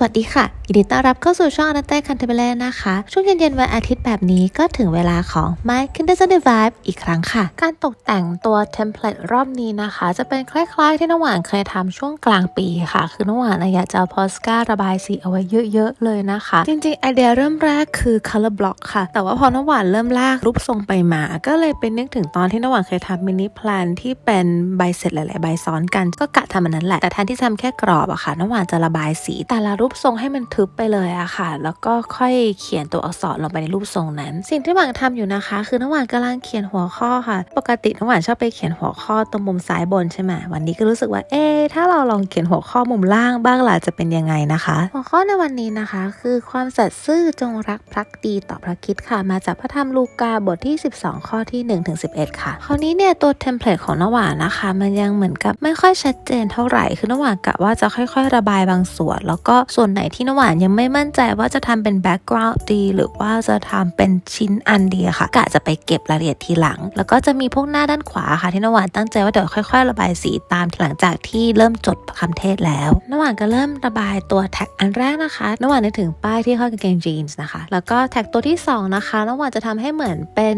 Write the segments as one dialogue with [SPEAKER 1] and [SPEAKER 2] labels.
[SPEAKER 1] สวัสดีค่ะยินดีต้อนรับเข้าสู่ช่องอนาเต้คันเทเบเลนะคะ ช่วงเย็นๆวันอาทิตย์แบบนี้ก็ถึงเวลาของ My k i n d e r s d Vibe อีกครั้งค่ะ การตกแต่งตัวเทมเพลตรอบนี้นะคะ จะเป็นคล้ายๆ ที่น้ำหวานเคยทำช่วงกลางปีค่ะ คือน้ำหวานอยากจะเอาโพสการระบายสีเอาไว้เยอะๆเลยนะคะ จริงๆ ไอเดียเริ่มแรกคือ color block ค่ะ แต่ว่าพอน้ำหวานเริ่มลากรูปทรงไปมา ก็เลยเป็นนึกถึงตอนที่น้ำหวานเคยทำมินิแพลนที่เป็นใบเสร็จหลายๆใบซ้อนกัน ก็กะทำมันนั้นแหละแต่แทนที่จะทำแค่กรอบอะค่ะน้ำหวานจะระบายสีแต่ละรูปทรงให้มันทึบไปเลยอะค่ะ แล้วก็ค่อยเขียนตัวอักษรลงไปในรูปทรงนั้น สิ่งที่น้ำหวานทำอยู่นะคะ คือน้ำหวานกำลังเขียนหัวข้อค่ะ ปกติน้ำหวานชอบไปเขียนหัวข้อตรงมุมซ้ายบนใช่ไหมวันนี้ก็รู้สึกว่าเอ๊ถ้าเราลองเขียนหัวข้อมุมล่างบ้างล่ะจะเป็นยังไงนะคะ หัวข้อในวันนี้นะคะ คือความสัตย์ซื่อจงรักภักดีต่อพระคิดค่ะ มาจากพระธรรมลูกาบทที่ 12 ข้อที่1ถึง11ค่ะ คราวนี้เนี่ยตัวเทมเพลตของน้ำหวานนะคะ มันยังเหมือนกับไม่ค่อยชัดเจนเท่าไหร่คือน้ำหวานกะว่าจะค่อย ๆ ระบายบางส่วน แล้วก็ส่วนไหนที่น้ำหวานยังไม่มั่นใจว่าจะทำเป็นแบ็กกราวด์ดี หรือว่าจะทำเป็นชิ้นอันเดียค่ะกะจะไปเก็บรายละเอียดทีหลัง แล้วก็จะมีพวกหน้าด้านขวาค่ะที่น้ำหวานตั้งใจว่าเดี๋ยวค่อย ๆ ระบายสีตามหลังจากที่เริ่มจดคำเทศแล้วน้ำหวานก็เริ่มระบายตัวแท็กอันแรกนะคะน้ำหวานนึกถึงป้ายที่ข้อกางเกงจีนส์นะคะแล้วก็แท็กตัวที่สองนะคะน้ำหวานจะทำให้เหมือนเป็น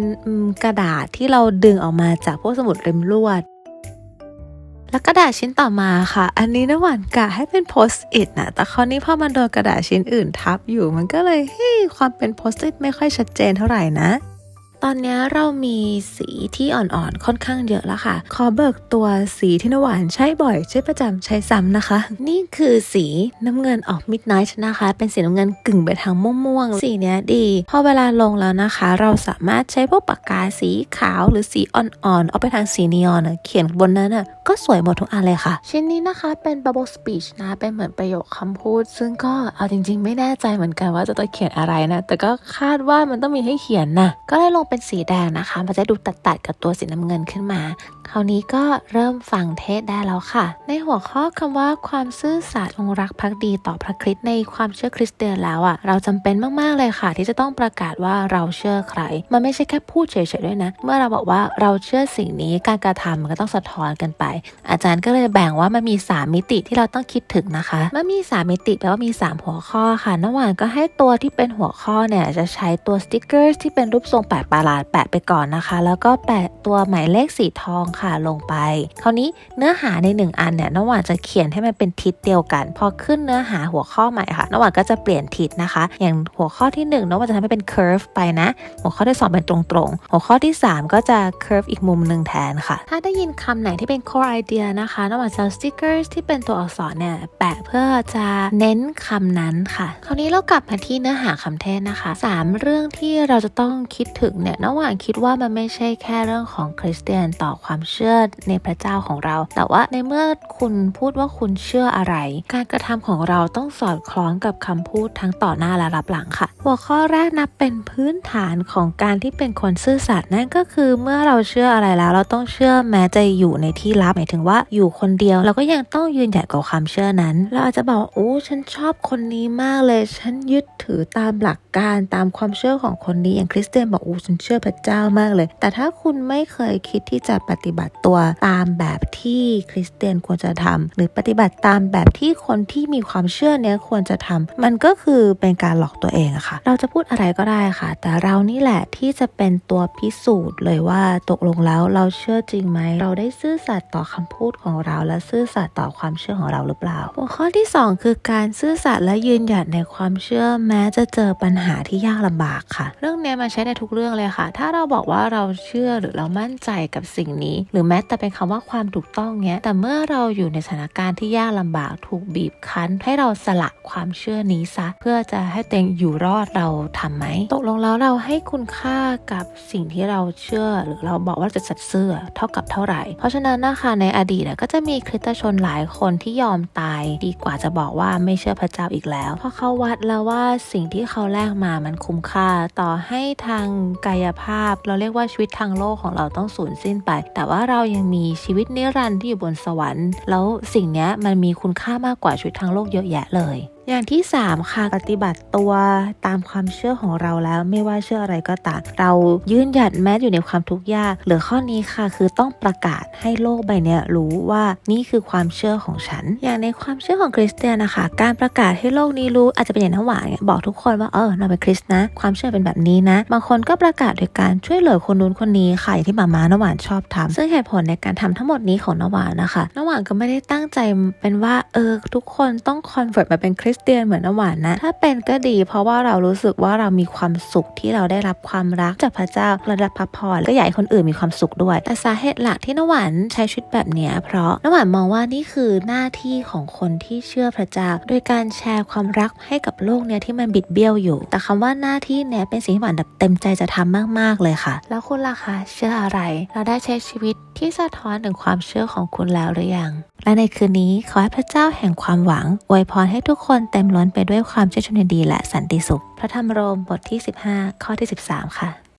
[SPEAKER 1] กระดาษที่เราดึงออกมาจากพวกสมุดริมลวด แล้วกระดาษชิ้นต่อมาค่ะ อันนี้น้ำหวานกะให้เป็นโพสต์อิดนะ แต่คราวนี้พอมันโดนกระดาษชิ้นอื่นทับอยู่ มันก็เลยเฮ้ยความเป็นโพสต์อิดไม่ค่อยชัดเจนเท่าไหร่นะ ตอนนี้เรามีสีที่อ่อนๆค่อนข้างเยอะแล้วค่ะ ขอเบิกตัวสีที่นำหวานใช้บ่อย ใช้ประจำใช้ซ้ำนะคะ นี่คือสีน้ำเงินออกมิดไนท์นะคะ เป็นสีน้ำเงินกึ่งไปทางม่วงๆ สีเนี้ยดีพอเวลาลงแล้วนะคะ เราสามารถใช้พวกปากกาสีขาวหรือสีอ่อนๆ เอาไปทางสีนีออนอะเขียนบนนั้นอะก็สวยหมดทุกอันเลยค่ะ ชิ้นนี้นะคะเป็น bubble speech นะ เป็นเหมือนประโยคคำพูด ซึ่งก็เอาจริง ๆ ไม่แน่ใจเหมือนกันว่าจะต้องเขียนอะไรนะ แต่ก็คาดว่ามันต้องมีให้เขียนนะก็เลยลงเป็นสีแดงนะคะ มันจะดูตัดๆกับตัวสีน้ำเงินขึ้นมา คราวนี้ก็เริ่มฟังเทศได้แล้วค่ะ ในหัวข้อคำว่าความซื่อสัตย์จงรักภักดีต่อพระคริสต์ในความเชื่อคริสเตียนแล้วอะ่ะ เราจำเป็นมากๆเลยค่ะ ที่จะต้องประกาศว่าเราเชื่อใคร มันไม่ใช่แค่พูดเฉยๆด้วยนะ เมื่อเราบอกว่าเราเชื่อสิ่งนี้การกระทำมันก็ต้องสะท้อนกันไป อาจารย์ก็เลยแบ่งว่ามันมี 3 มิติที่เราต้องคิดถึงนะคะมันมี 3 มิติแปลว่ามี 3 หัวข้อค่ะน้ำหวานก็ให้ตัวที่เป็นหัวข้อเนี่ยจะใช้ตัวสติ๊กเกอร์ที่เป็นรูปทรงแปะประลาดแปะไปก่อนนะคะ แล้วก็แปะตัวหมายเลขสีทองค่ะลงไป คราวนี้เนื้อหาใน 1 อันเนี่ยน้ำหวานจะเขียนให้มันเป็นทิศเดียวกัน พอขึ้นเนื้อหาหัวข้อใหม่ค่ะน้ำหวานก็จะเปลี่ยนทิศนะคะ อย่างหัวข้อที่ 1น้ำหวานจะทำให้เป็น curve ไปนะ หัวข้อที่ 2 เป็นตรงๆ หัวข้อที่ 3 ก็จะ curve อีกมุมหนึ่งแทนค่ะ ถ้าได้ยินคำไหนที่เป็น core idea นะคะน้ำหวานจะสติกเกอร์ที่เป็นตัวอักษรเนี่ยแปะเพื่อจะเน้นคำนั้นค่ะ คราวนี้เรากลับมาที่เนื้อหาคำเทศนะคะ 3 เรื่องที่เราจะต้องคิดถึงเนี่ยน้ำหวานคิดว่ามันไม่ใช่แค่เรื่องของคริสเตียนต่อความเชื่อในพระเจ้าของเรา แต่ว่าในเมื่อคุณพูดว่าคุณเชื่ออะไร การกระทำของเราต้องสอดคล้องกับคำพูดทั้งต่อหน้าและรับหลังค่ะ หัวข้อแรกนับเป็นพื้นฐานของการที่เป็นคนซื่อสัตย์นั่นก็คือเมื่อเราเชื่ออะไรแล้ว เราต้องเชื่อแม้จะอยู่ในที่ลับหมายถึงว่าอยู่คนเดียว เราก็ยังต้องยืนหยัดกับความเชื่อนั้น เราอาจจะบอกโอ้ฉันชอบคนนี้มากเลย ฉันยึดถือตามหลักการตามความเชื่อของคนนี้อย่างคริสเตียนบอกโอ้ฉันเชื่อพระเจ้ามากเลย แต่ถ้าคุณไม่เคยคิดที่จะปฏิบัติตัวตามแบบที่คริสเตียนควรจะทำหรือปฏิบัติตามแบบที่คนที่มีความเชื่อเนี้ยควรจะทำมันก็คือเป็นการหลอกตัวเองอะค่ะ เราจะพูดอะไรก็ได้ค่ะ แต่เรานี่แหละที่จะเป็นตัวพิสูจน์เลยว่าตกลงแล้วเราเชื่อจริงไหม เราได้ซื่อสัตย์ต่อคำพูดของเรา และซื่อสัตย์ต่อความเชื่อของเราหรือเปล่า หัวข้อที่ 2 คือการซื่อสัตย์และยืนหยัดในความเชื่อแม้จะเจอปัญหาที่ยากลำบากค่ะ เรื่องเนี้ยมันใช้ในทุกเรื่องเลยค่ะ ถ้าเราบอกว่าเราเชื่อหรือเรามั่นใจกับสิ่งนี้ หรือแม้แต่เป็นคำว่าความถูกต้องเนี้ย แต่เมื่อเราอยู่ในสถานการณ์ที่ยากลำบากถูกบีบคั้น ให้เราสละความเชื่อนี้ซะ เพื่อจะให้ตัวเองอยู่รอดเราทำไหม ตกลงแล้วเราให้คุณค่ากับสิ่งที่เราเชื่อ หรือเราบอกว่าจะสัตย์ซื่อเท่ากับเท่าไหร่ เพราะฉะนั้นนะคะในอดีตน่ะก็จะมีคริสตชนหลายคนที่ยอมตาย ดีกว่าจะบอกว่าไม่เชื่อพระเจ้าอีกแล้ว เพราะเขาวัดแล้วว่าสิ่งที่เขาแลกมามันคุ้มค่า ต่อให้ทางกายภาพ เราเรียกว่าชีวิตทางโลกของเราต้องสูญสิ้นไป แต่ว่าเรายังมีชีวิตนิรันดร์ที่อยู่บนสวรรค์ แล้วสิ่งนี้มันมีคุณค่ามากกว่าชีวิตทางโลกเยอะแยะเลยอย่างที่ 3 ค่ะปฏิบัติตัวตามความเชื่อของเราแล้วไม่ว่าเชื่ออะไรก็ตามเรายืนหยัดแม้อยู่ในความทุกข์ยากเหรือข้อนี้ค่ะ คือต้องประกาศให้โลกใบนี้รู้ว่านี่คือความเชื่อของฉัน อย่างในความเชื่อของคริสเตียนนะคะการประกาศให้โลกนี้รู้อาจจะเป็นอย่างน้ำหวานบอกทุกคนว่าเออเราเป็นคริสต์นะ ความเชื่อเป็นแบบนี้นะ บางคนก็ประกาศโดยการช่วยเหลือคนนู้นคนนี้ค่ะอย่างที่มาม้าน้ำหวานชอบทำซึ่งเหตุผลในการทำทั้งหมดนี้ของน้ำหวานนะคะน้ำหวานก็ไม่ได้ตั้งใจเป็นว่าเออทุกคนต้องคอนเวิร์ตมาเป็นคริสเตียนเหมือนน้ำหวานนะ ถ้าเป็นก็ดี เพราะว่าเรารู้สึกว่าเรามีความสุขที่เราได้รับความรักจากพระเจ้าระดับพระพรก็อยากให้คนอื่นมีความสุขด้วย แต่สาเหตุหลักที่น้ำหวานใช้ชีวิตแบบเนี้ยเพราะน้ำหวานมองว่านี่คือหน้าที่ของคนที่เชื่อพระเจ้า โดยการแชร์ความรักให้กับโลกเนี้ยที่มันบิดเบี้ยวอยู่ แต่คำว่าหน้าที่เนี้ยเป็นสิ่งที่หวานแบบเต็มใจจะทำมาก ๆเลยค่ะ แล้วคุณล่ะคะเชื่ออะไร เราได้ใช้ชีวิตที่สะท้อนถึงความเชื่อของคุณแล้วหรือยังและในคืนนี้ขอให้พระเจ้าแห่งความหวังอวยพรให้ทุกคนเต็มล้นไปด้วยความเชื่อชนดีและสันติสุข พระธรรมโรมบทที่ 15 ข้อที่ 13 ค่ะ